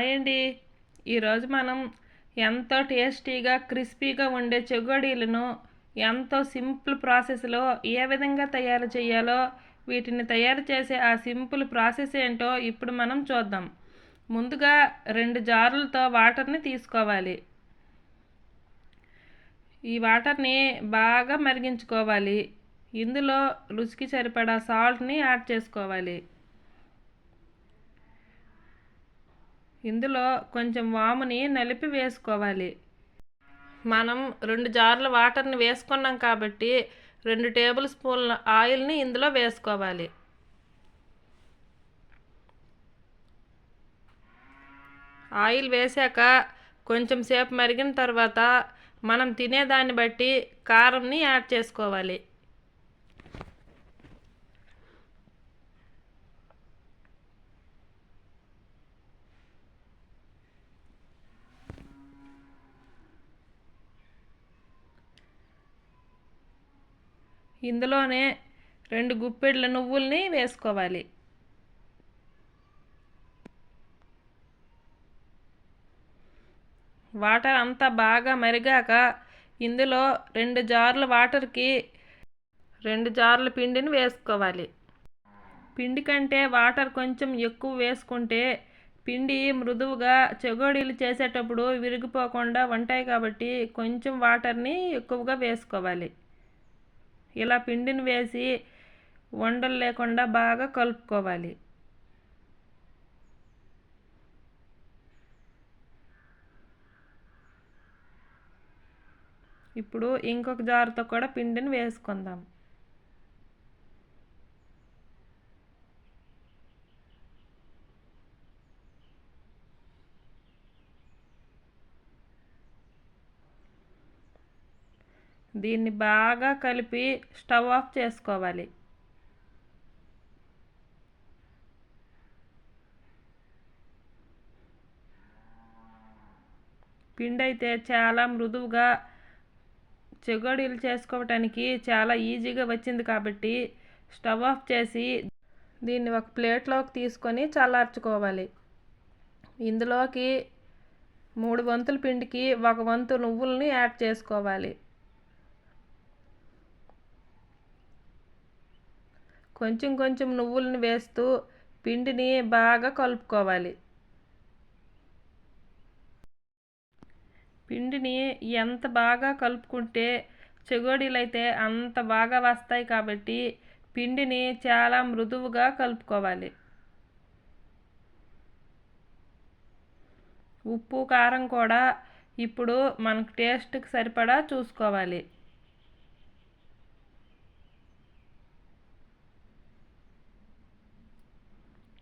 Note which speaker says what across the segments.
Speaker 1: Hi అండి ఈరోజు మనం ఎంతో టేస్టీగా క్రిస్పీగా ఉండే చెగోడీలను ఎంతో సింపుల్ ప్రాసెస్లో ఏ విధంగా తయారు చేయాలో వీటిని తయారు చేసే ఆ సింపుల్ ప్రాసెస్ ఏంటో ఇప్పుడు మనం చూద్దాం. ముందుగా రెండు జారులతో వాటర్ని తీసుకోవాలి. ఈ వాటర్ని బాగా మరిగించుకోవాలి. ఇందులో రుచికి సరిపడా సాల్ట్ని యాడ్ చేసుకోవాలి. ఇందులో కొంచెం వాముని నలిపి వేసుకోవాలి. మనం రెండు జార్ల వాటర్ని వేసుకున్నాం కాబట్టి రెండు టేబుల్ స్పూన్ల ఆయిల్ని ఇందులో వేసుకోవాలి. ఆయిల్ వేసాక కొంచెం సేపు మరిగిన తర్వాత మనం తినేదాన్ని బట్టి కారంని యాడ్ చేసుకోవాలి. ఇందులోనే రెండు గుప్పెడ్ల నువ్వుల్ని వేసుకోవాలి. వాటర్ అంతా బాగా మరిగాక ఇందులో రెండు జార్ల వాటర్కి రెండు జార్ల పిండిని వేసుకోవాలి. పిండి కంటే వాటర్ కొంచెం ఎక్కువ వేసుకుంటే పిండి మృదువుగా చెగోడీలు చేసేటప్పుడు విరిగిపోకుండా ఉంటాయి కాబట్టి కొంచెం వాటర్ని ఎక్కువగా వేసుకోవాలి. ఇలా పిండిని వేసి వండలు లేకుండా బాగా కలుపుకోవాలి. ఇప్పుడు ఇంకొక జారుతో కూడా పిండిని వేసుకుందాం. దీన్ని బాగా కలిపి స్టవ్ ఆఫ్ చేసుకోవాలి. పిండి అయితే చాలా మృదువుగా చెగోడీలు చేసుకోవటానికి చాలా ఈజీగా వచ్చింది కాబట్టి స్టవ్ ఆఫ్ చేసి దీన్ని ఒక ప్లేట్లోకి తీసుకొని చల్లార్చుకోవాలి. ఇందులోకి మూడు వంతుల పిండికి ఒక వంతు నువ్వుల్ని యాడ్ చేసుకోవాలి. కొంచెం కొంచెం నువ్వులను వేస్తూ పిండిని బాగా కలుపుకోవాలి. పిండిని ఎంత బాగా కలుపుకుంటే చెగోడీలు అయితే అంత బాగా వస్తాయి కాబట్టి పిండిని చాలా మృదువుగా కలుపుకోవాలి. ఉప్పు కారం కూడా ఇప్పుడు మనకు టేస్ట్కి సరిపడా చూసుకోవాలి.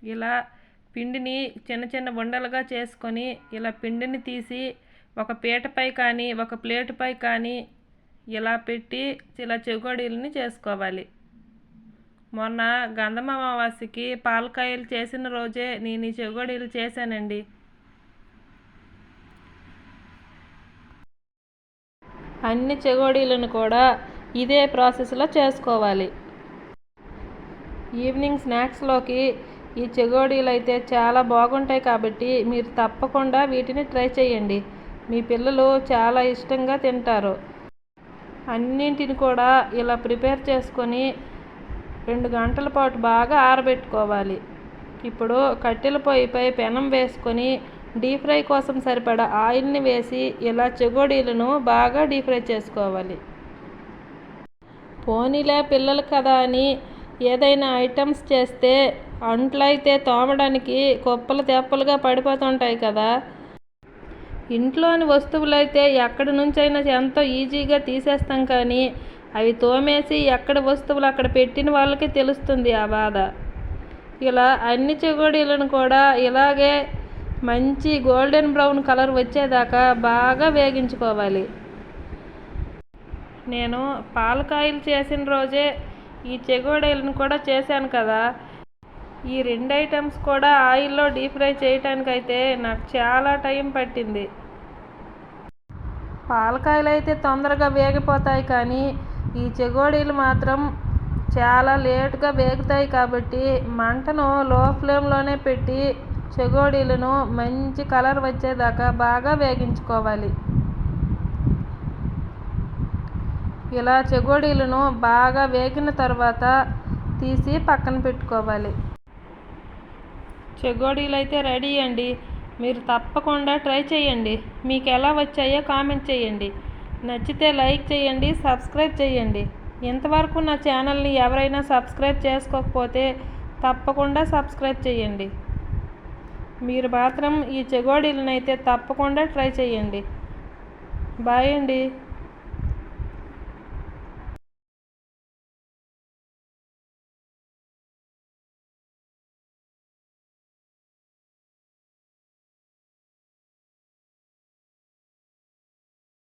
Speaker 1: ఇలా పిండిని చిన్న చిన్న ఉండలుగా చేసుకొని ఇలా పిండిని తీసి ఒక పీటపై కానీ ఒక ప్లేటుపై కానీ ఇలా పెట్టి ఇలా చెగోడీలని చేసుకోవాలి. మొన్న గంధం అమావాస్యకి పాలకాయలు చేసిన రోజే నేను ఈ చెగోడీలు చేశానండి. అన్ని చెగోడీలను కూడా ఇదే ప్రాసెస్లో చేసుకోవాలి. ఈవినింగ్ స్నాక్స్లోకి ఈ చెగోడీలు అయితే చాలా బాగుంటాయి కాబట్టి మీరు తప్పకుండా వీటిని ట్రై చేయండి. మీ పిల్లలు చాలా ఇష్టంగా తింటారు. అన్నింటిని కూడా ఇలా ప్రిపేర్ చేసుకొని రెండు గంటల పాటు బాగా ఆరబెట్టుకోవాలి. ఇప్పుడు కట్టెల పొయ్యిపై పెనం వేసుకొని డీప్ ఫ్రై కోసం సరిపడా ఆయిల్ని వేసి ఇలా చెగోడీలను బాగా డీప్ ఫ్రై చేసుకోవాలి. పోనీలే పిల్లలు కదా అని ఏదైనా ఐటమ్స్ చేస్తే అంట్లయితే తోమడానికి కుప్పలు తెప్పలుగా పడిపోతుంటాయి కదా. ఇంట్లోని వస్తువులైతే ఎక్కడి నుంచైనా ఎంతో ఈజీగా తీసేస్తాం కానీ అవి తోమేసి ఎక్కడ వస్తువులు అక్కడ పెట్టిన వాళ్ళకి తెలుస్తుంది ఆ బాధ. ఇలా అన్ని చెగోడీలను కూడా ఇలాగే మంచి గోల్డెన్ బ్రౌన్ కలర్ వచ్చేదాకా బాగా వేగించుకోవాలి. నేను పాలకాయలు చేసిన రోజే ఈ చెగోడీలను కూడా చేశాను కదా. ఈ రెండు ఐటమ్స్ కూడా ఆయిల్లో డీప్ ఫ్రై చేయటానికైతే నాకు చాలా టైం పట్టింది. పాలకాయలు అయితే తొందరగా వేగిపోతాయి కానీ ఈ చెగోడీలు మాత్రం చాలా లేటుగా వేగుతాయి కాబట్టి మంటను లో ఫ్లేమ్లోనే పెట్టి చెగోడీలను మంచి కలర్ వచ్చేదాకా బాగా వేగించుకోవాలి. ఇలా చెగోడీలను బాగా వేగిన తర్వాత తీసి పక్కన పెట్టుకోవాలి. చెగోడీలు అయితే రెడీ అండి. మీరు తప్పకుండా ట్రై చేయండి. మీకు ఎలా వచ్చాయో కామెంట్ చేయండి. నచ్చితే లైక్ చేయండి సబ్స్క్రైబ్ చేయండి. ఇంతవరకు నా ఛానల్ని ఎవరైనా సబ్స్క్రైబ్ చేసుకోకపోతే తప్పకుండా సబ్స్క్రైబ్ చేయండి. మీరు మాత్రం ఈ చెగోడీలను అయితే తప్పకుండా ట్రై చేయండి. బాయ్ అండి.